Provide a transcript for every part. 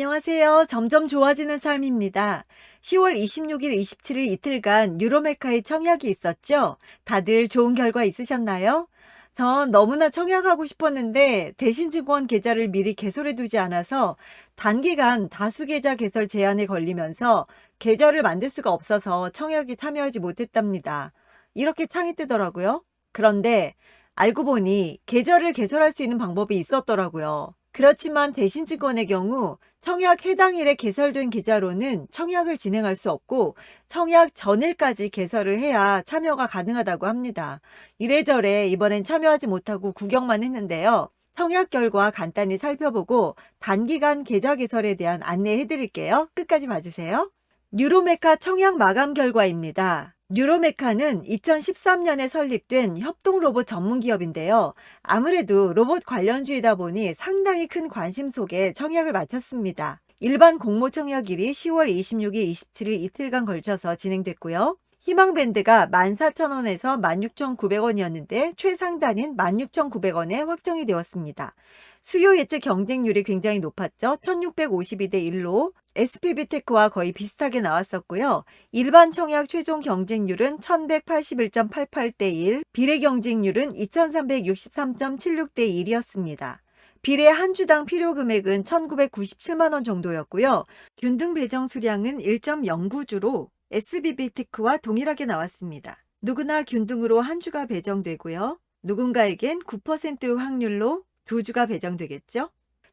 안녕하세요. 점점 좋아지는 삶입니다. 10월 26일, 27일 이틀간 유로메카의 청약이 있었죠? 다들 좋은 결과 있으셨나요? 전 너무나 청약하고 싶었는데 대신증권 계좌를 미리 개설해 두지 않아서 단기간 다수 계좌 개설 제한에 걸리면서 계좌를 만들 수가 없어서 청약에 참여하지 못했답니다. 이렇게 창이 뜨더라고요. 그런데 알고 보니 계좌를 개설할 수 있는 방법이 있었더라고요. 그렇지만 대신증권의 경우 청약 해당일에 개설된 계좌로는 청약을 진행할 수 없고 청약 전일까지 개설을 해야 참여가 가능하다고 합니다. 이래저래 이번엔 참여하지 못하고 구경만 했는데요. 청약 결과 간단히 살펴보고 단기간 계좌 개설에 대한 안내해 드릴게요. 끝까지 봐주세요. 뉴로메카 청약 마감 결과입니다. 뉴로메카는 2013년에 설립된 협동 로봇 전문 기업인데요. 아무래도 로봇 관련주이다 보니 상당히 큰 관심 속에 청약을 마쳤습니다. 일반 공모 청약일이 10월 26일, 27일 이틀간 걸쳐서 진행됐고요. 희망밴드가 14,000원에서 16,900원이었는데 최상단인 16,900원에 확정이 되었습니다. 수요 예측 경쟁률이 굉장히 높았죠. 1652대 1로 SPB테크와 거의 비슷하게 나왔었고요. 일반 청약 최종 경쟁률은 1181.88대 1, 비례 경쟁률은 2363.76대 1이었습니다. 비례 한 주당 필요 금액은 1997만 원 정도였고요. 균등 배정 수량은 1.09주로 SBB테크와 동일하게 나왔습니다. 누구나 균등으로 한 주가 배정되고요. 누군가에겐 9% 확률로 두 주가 배정되겠죠?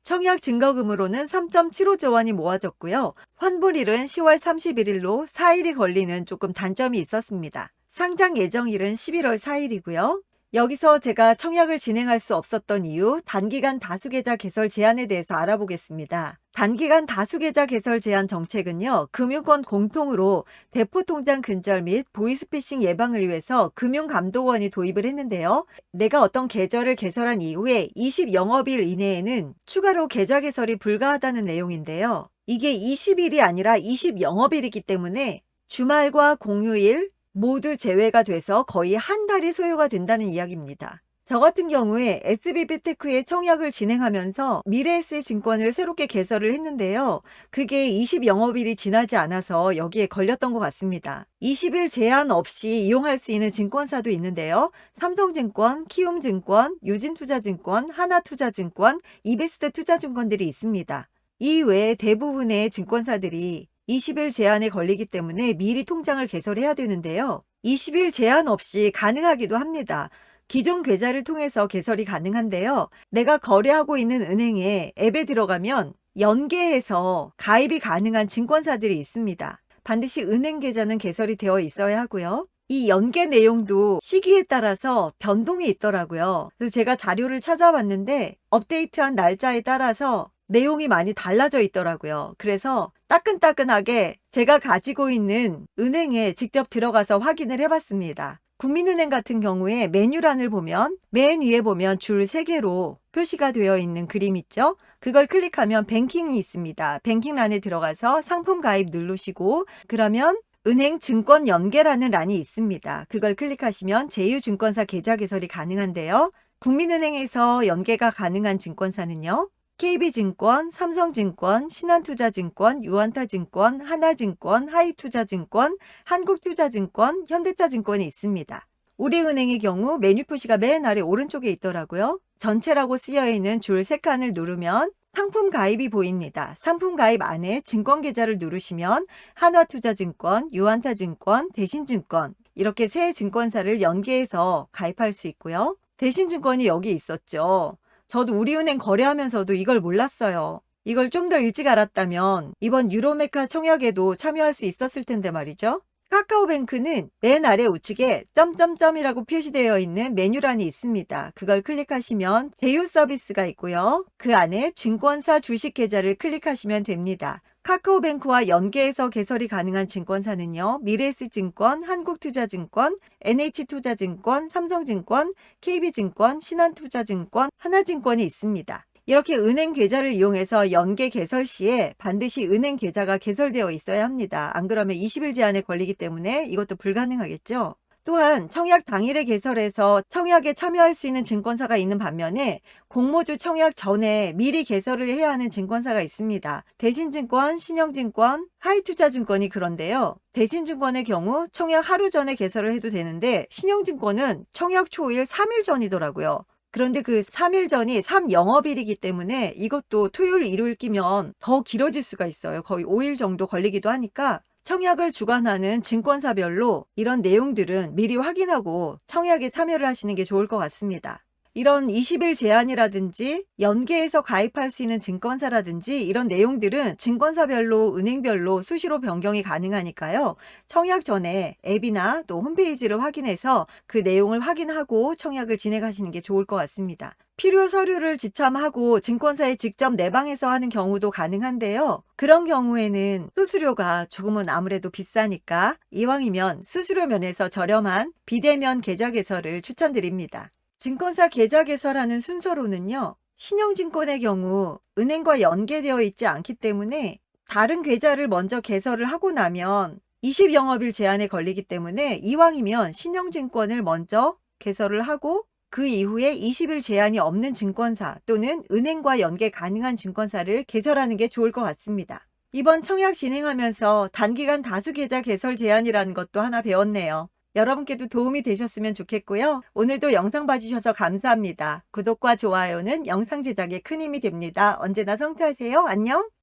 청약 증거금으로는 3.75조 원이 모아졌고요. 환불일은 10월 31일로 4일이 걸리는 조금 단점이 있었습니다. 상장 예정일은 11월 4일이고요. 여기서 제가 청약을 진행할 수 없었던 이유 단기간 다수계좌 개설 제한에 대해서 알아보겠습니다. 단기간 다수계좌 개설 제한 정책은요, 금융권 공통으로 대포통장 근절 및 보이스피싱 예방을 위해서 금융감독원이 도입을 했는데요. 내가 어떤 계좌를 개설한 이후에 20 영업일 이내에는 추가로 계좌 개설이 불가하다는 내용인데요. 이게 20일이 아니라 20 영업일이기 때문에 주말과 공휴일, 모두 제외가 돼서 거의 한 달이 소요가 된다는 이야기입니다. 저 같은 경우에 SBB테크의 청약을 진행하면서 미래에스 증권을 새롭게 개설을 했는데요. 그게 20 영업일이 지나지 않아서 여기에 걸렸던 것 같습니다. 20일 제한 없이 이용할 수 있는 증권사도 있는데요. 삼성증권, 키움증권, 유진투자증권, 하나투자증권, 이베스트 투자증권들이 있습니다. 이 외에 대부분의 증권사들이 20일 제한에 걸리기 때문에 미리 통장을 개설해야 되는데요. 20일 제한 없이 가능하기도 합니다. 기존 계좌를 통해서 개설이 가능한데요. 내가 거래하고 있는 은행에 앱에 들어가면 연계해서 가입이 가능한 증권사들이 있습니다. 반드시 은행 계좌는 개설이 되어 있어야 하고요. 이 연계 내용도 시기에 따라서 변동이 있더라고요. 그래서 제가 자료를 찾아봤는데 업데이트한 날짜에 따라서 내용이 많이 달라져 있더라고요. 그래서 따끈따끈하게 제가 가지고 있는 은행에 직접 들어가서 확인을 해봤습니다. 국민은행 같은 경우에 메뉴란을 보면 맨 위에 보면 줄 3개로 표시가 되어 있는 그림 있죠? 그걸 클릭하면 뱅킹이 있습니다. 뱅킹란에 들어가서 상품 가입 누르시고 그러면 은행 증권 연계라는 란이 있습니다. 그걸 클릭하시면 제휴증권사 계좌 개설이 가능한데요. 국민은행에서 연계가 가능한 증권사는요. KB증권, 삼성증권, 신한투자증권, 유한타증권, 하나증권, 하이투자증권, 한국투자증권, 현대차증권이 있습니다. 우리은행의 경우 메뉴 표시가 맨 아래 오른쪽에 있더라고요. 전체라고 쓰여 있는 줄 3칸을 누르면 상품 가입이 보입니다. 상품 가입 안에 증권 계좌를 누르시면 한화투자증권, 유한타증권, 대신증권 이렇게 세 증권사를 연계해서 가입할 수 있고요. 대신증권이 여기 있었죠. 저도 우리은행 거래하면서도 이걸 몰랐어요. 이걸 좀 더 일찍 알았다면 이번 유로메카 청약에도 참여할 수 있었을 텐데 말이죠. 카카오뱅크는 맨 아래 우측에 점점점이라고 표시되어 있는 메뉴란이 있습니다. 그걸 클릭하시면 제휴 서비스가 있고요. 그 안에 증권사 주식 계좌를 클릭하시면 됩니다. 카카오뱅크와 연계해서 개설이 가능한 증권사는요. 미래에스증권, 한국투자증권, NH투자증권, 삼성증권, KB증권, 신한투자증권, 하나증권이 있습니다. 이렇게 은행 계좌를 이용해서 연계 개설 시에 반드시 은행 계좌가 개설되어 있어야 합니다. 안 그러면 20일 제한에 걸리기 때문에 이것도 불가능하겠죠. 또한 청약 당일에 개설해서 청약에 참여할 수 있는 증권사가 있는 반면에 공모주 청약 전에 미리 개설을 해야 하는 증권사가 있습니다. 대신증권, 신영증권, 하이투자증권이 그런데요. 대신증권의 경우 청약 하루 전에 개설을 해도 되는데 신영증권은 청약 초일 3일 전이더라고요. 그런데 그 3일 전이 3영업일이기 때문에 이것도 토요일, 일요일 끼면 더 길어질 수가 있어요. 거의 5일 정도 걸리기도 하니까 청약을 주관하는 증권사별로 이런 내용들은 미리 확인하고 청약에 참여를 하시는 게 좋을 것 같습니다. 이런 20일 제한이라든지 연계해서 가입할 수 있는 증권사라든지 이런 내용들은 증권사별로 은행별로 수시로 변경이 가능하니까요. 청약 전에 앱이나 또 홈페이지를 확인해서 그 내용을 확인하고 청약을 진행하시는 게 좋을 것 같습니다. 필요 서류를 지참하고 증권사에 직접 내방해서 하는 경우도 가능한데요. 그런 경우에는 수수료가 조금은 아무래도 비싸니까 이왕이면 수수료 면에서 저렴한 비대면 계좌 개설을 추천드립니다. 증권사 계좌 개설하는 순서로는요. 신용증권의 경우 은행과 연계되어 있지 않기 때문에 다른 계좌를 먼저 개설을 하고 나면 20영업일 제한에 걸리기 때문에 이왕이면 신용증권을 먼저 개설을 하고 그 이후에 20일 제한이 없는 증권사 또는 은행과 연계 가능한 증권사를 개설하는 게 좋을 것 같습니다. 이번 청약 진행하면서 단기간 다수 계좌 개설 제한이라는 것도 하나 배웠네요. 여러분께도 도움이 되셨으면 좋겠고요. 오늘도 영상 봐주셔서 감사합니다. 구독과 좋아요는 영상 제작에 큰 힘이 됩니다. 언제나 성투하세요. 안녕!